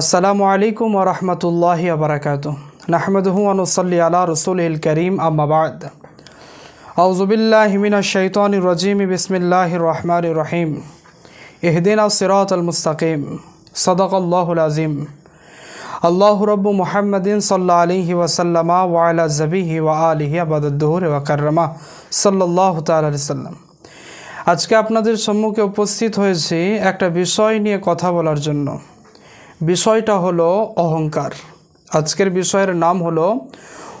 আসসালামু আলাইকুম ওরহমতুল্লাহি আবরাকাত নাহমদহু আনুসল্লি আলা রসুল করিম আম্মাবাদ আউজুবিল্লাহ হিমিনা শৈতান রজিম বিসমিল্লাহ রহমান রহিম। এহদিন সিরাত আল মুস্তাকিম। সদকল্লাহুল আজিম আল্লাহ রব্বু মুহাম্মদিন সাল্লা আলিহি ওয়াসাল্লামা ওয়ালা জবিহি ওয়া আলিহি আবাদুদ্দুহুর ওয়াকাররমা সাল্লাহ তালি সাল্লাম। আজকে আপনাদের সম্মুখে উপস্থিত হয়েছি একটা বিষয় নিয়ে কথা বলার জন্য। বিষয়টা হলো অহংকার। আজকের বিষয়ের নাম হলো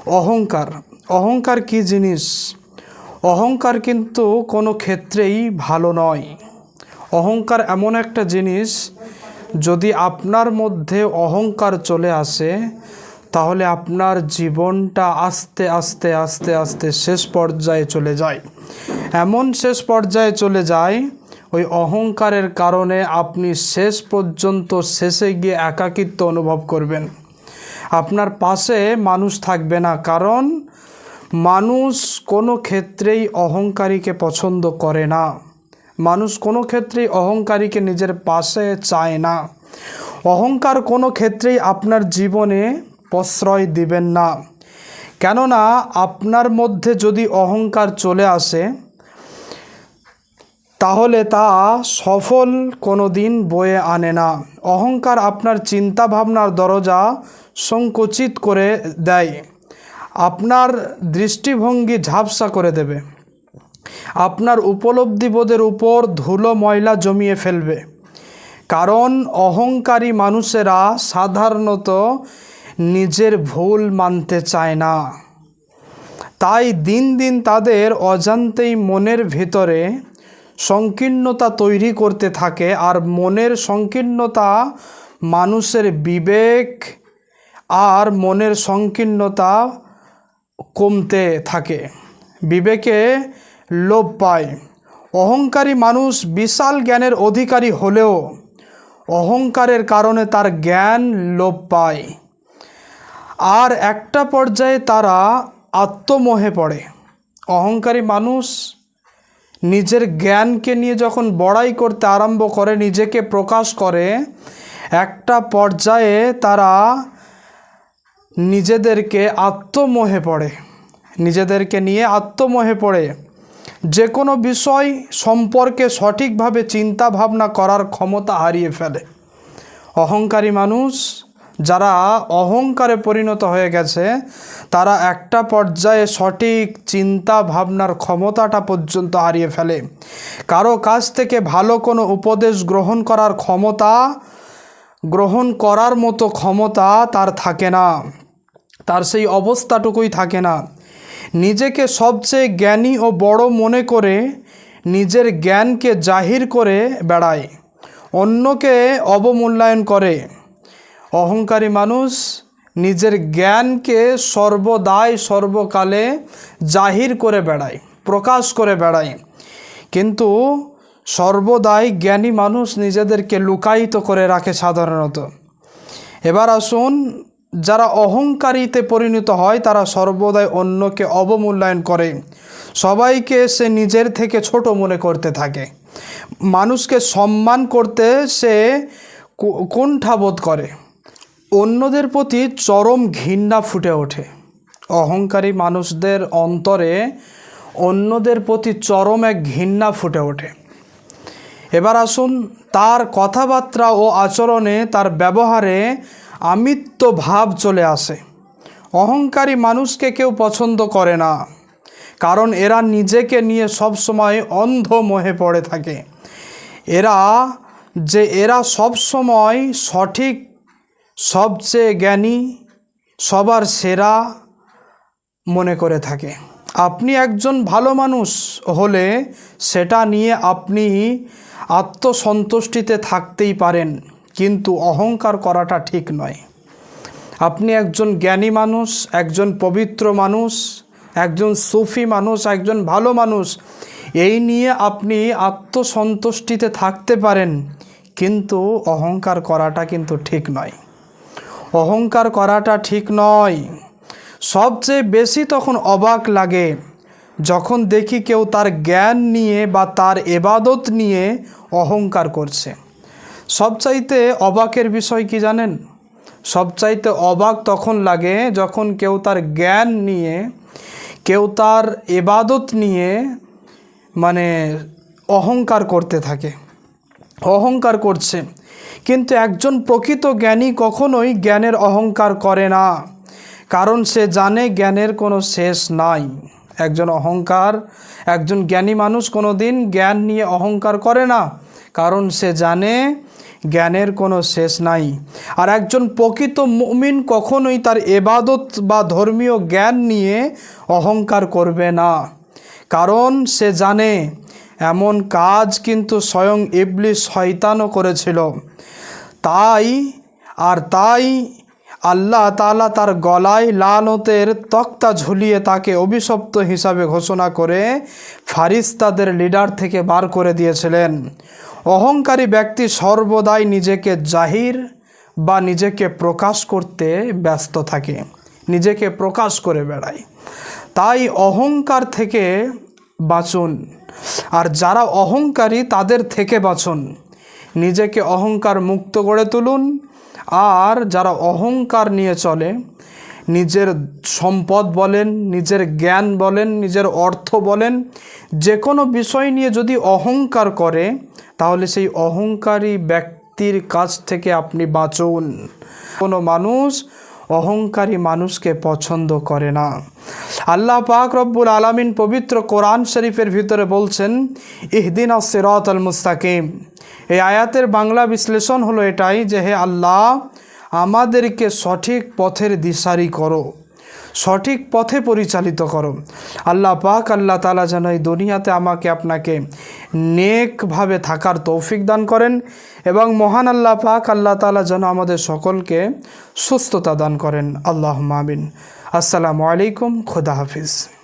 অহংকার। অহংকার কি জিনিস? অহংকার কিন্তু কোনো ক্ষেত্রেই ভালো নয়। অহংকার এমন একটা জিনিস, যদি আপনার মধ্যে অহংকার চলে আসে, তাহলে আপনার জীবনটা আস্তে আস্তে আস্তে আস্তে শেষ পর্যায়ে চলে যায়। এমন শেষ পর্যায়ে চলে যায় ওই অহংকারের কারণে আপনি শেষ পর্যন্ত শেষে গিয়ে একাকিত্ব অনুভব করবেন। আপনার পাশে মানুষ থাকবে না, কারণ মানুষ কোনো ক্ষেত্রেই অহংকারীকে পছন্দ করে না। মানুষ কোনো ক্ষেত্রেই অহংকারীকে নিজের পাশে চায় না। অহংকার কোনো ক্ষেত্রেই আপনার জীবনে প্রশ্রয় দিবেন না। কেননা আপনার মধ্যে যদি অহংকার চলে আসে তাহলে তা সফল কোনো দিন বয়ে আনে না। অহংকার আপনার চিন্তা ভাবনার দরজা সংকুচিত করে দেয়। আপনার দৃষ্টিভঙ্গি ঝাপসা করে দেবে। আপনার উপলব্ধিবোধের উপর ধুলো ময়লা জমিয়ে ফেলবে। কারণ অহংকারী মানুষেরা সাধারণত নিজের ভুল মানতে চায় না। তাই দিন দিন তাদের অজান্তেই মনের ভিতরে সংকীর্ণতা তৈরি করতে থাকে আর মনের সংকীর্ণতা মানুষের বিবেক আর মনের সংকীর্ণতা কমতে থাকে। বিবেকে লোপ পায়। অহংকারী মানুষ বিশাল জ্ঞানের অধিকারী হলেও অহংকারের কারণে তার জ্ঞান লোপ পায়। আর একটা পর্যায়ে তারা আত্মমোহে পড়ে। অহংকারী মানুষ নিজের জ্ঞানকে নিয়ে যখন বড়াই করতে আরম্ভ করে, নিজেকে প্রকাশ করে, একটা পর্যায়ে তারা নিজেদেরকে আত্মমোহে পড়ে। নিজেদেরকে নিয়ে আত্মমোহে পড়ে। যে কোনো বিষয় সম্পর্কে সঠিকভাবে চিন্তা ভাবনা করার ক্ষমতা হারিয়ে ফেলে। অহংকারী মানুষ যারা অহংকারে পরিণত হয়ে গেছে, তারা একটা পর্যায়ে সঠিক চিন্তা ভাবনার ক্ষমতাটা পর্যন্ত হারিয়ে ফেলে। কারও কাছ থেকে ভালো কোনো উপদেশ গ্রহণ করার ক্ষমতা, গ্রহণ করার মতো ক্ষমতা তার থাকে না। তার সেই অবস্থাটুকুই থাকে না। নিজেকে সবচেয়ে জ্ঞানী ও বড় মনে করে নিজের জ্ঞানকে জাহির করে বেড়ায়। অন্যকে অবমূল্যায়ন করে। অহংকারী মানুষ নিজের জ্ঞানকে সর্বদাই, সর্বকালে জাহির করে বেড়ায়, প্রকাশ করে বেড়ায়। কিন্তু সর্বদাই জ্ঞানী মানুষ নিজেদেরকে লুকায়িত করে রাখে সাধারণত। এবার আসুন, যারা অহংকারীতে পরিণত হয়, তারা সর্বদাই অন্যকে অবমূল্যায়ন করে। সবাইকে সে নিজের থেকে ছোট মনে করতে থাকে। মানুষকে সম্মান করতে সে কুণ্ঠাবোধ করে। অন্যদের প্রতি চরম ঘৃণা ফুটে ওঠে। অহংকারী মানুষদের অন্তরে অন্যদের প্রতি চরম এক ঘৃণা ফুটে ওঠে। এবার আসুন তার কথাবার্তা ও আচরণে তার ব্যবহারে আমিত্ব ভাব চলে আসে। অহংকারী মানুষকে কেউ পছন্দ করে না, কারণ এরা নিজেকে নিয়ে সব সময় অন্ধ মোহে পড়ে থাকে। এরা যে এরা সব সময় সঠিক সবচেয়ে জ্ঞানী, সবার সেরা মনে করে থাকে। আপনি একজন ভালো মানুষ হলে সেটা নিয়ে আপনি আত্মসন্তুষ্টিতে থাকতেই পারেন, কিন্তু অহংকার করাটা ঠিক নয়। আপনি একজন জ্ঞানী মানুষ, একজন পবিত্র মানুষ, একজন সুফি মানুষ, একজন ভালো মানুষ, এই নিয়ে আপনি আত্মসন্তুষ্টিতে থাকতে পারেন, কিন্তু অহংকার করাটা কিন্তু ঠিক নয়। অহংকার করাটা ঠিক নয়। সবচেয়ে বেশি তখন অবাক লাগে, যখন দেখি কেউ তার জ্ঞান নিয়ে বা তার এবাদত নিয়ে অহংকার করছে। সবচাইতে অবাকের বিষয় কি জানেন? সবচাইতে অবাক তখন লাগে যখন কেউ তার জ্ঞান নিয়ে, কেউ তার এবাদত নিয়ে মানে অহংকার করতে থাকে। অহংকার করছে। কিন্তু একজন প্রকৃত জ্ঞানী কখনোই জ্ঞানের অহংকার করে না। কারণ সে জানে জ্ঞানের কোনো শেষ নাই। একজন অহংকার, একজন জ্ঞানী মানুষ কোনো দিন জ্ঞান নিয়ে অহংকার করে না। কারণ সে জানে জ্ঞানের কোনো শেষ নাই। আর একজন প্রকৃত মুমিন কখনোই তার এবাদত বা ধর্মীয় জ্ঞান নিয়ে অহংকার করবে না। কারণ সে জানে এমন কাজ কিন্তু স্বয়ং ইবলিস শয়তানও করেছিল। তাই, আর তাই আল্লাহ তালা তার গলায় লালতের তক্তা ঝুলিয়ে তাকে অভিশপ্ত হিসাবে ঘোষণা করে ফারিস্তাদের লিডার থেকে বার করে দিয়েছিলেন। অহংকারী ব্যক্তি সর্বদাই নিজেকে জাহির বা নিজেকে প্রকাশ করতে ব্যস্ত থাকে, নিজেকে প্রকাশ করে বেড়ায়। তাই অহংকার থেকে বাঁচুন। আর যারা অহংকারী, তাদের থেকে বাঁচুন। নিজেকে অহংকার মুক্ত করে তুলুন। আর যারা অহংকার নিয়ে চলে, নিজের সম্পদ বলেন, নিজের জ্ঞান বলেন, নিজের অর্থ বলেন যে কোনো বিষয় নিয়ে যদি অহংকার করে, তাহলে সেই অহংকারী ব্যক্তির কাছ থেকে আপনি বাঁচুন। কোনো মানুষ অহংকারী মানুষকে পছন্দ করে না। আল্লাহ পাক রব্বুল আলামিন পবিত্র কোরআন শরীফের ভিতরে বলছেন, ইহদিন সিরাত আল মুস্তাকিম। এই আয়াতের বাংলা বিশ্লেষণ হলো এটাই যে, হে আল্লাহ, আমাদেরকে সঠিক পথের দিশারি করো, সঠিক পথে পরিচালিত করো। আল্লাহ পাক আল্লাহ তালা যেন এই দুনিয়াতে আমাকে আপনাকে নেকভাবে থাকার তৌফিক দান করেন এবং মহান আল্লাহ পাক আল্লাহ তালা যেন আমাদের সকলকে সুস্থতা দান করেন। আল্লাহ মামিন আসসালামু আলাইকুম, খুদা হাফিজ।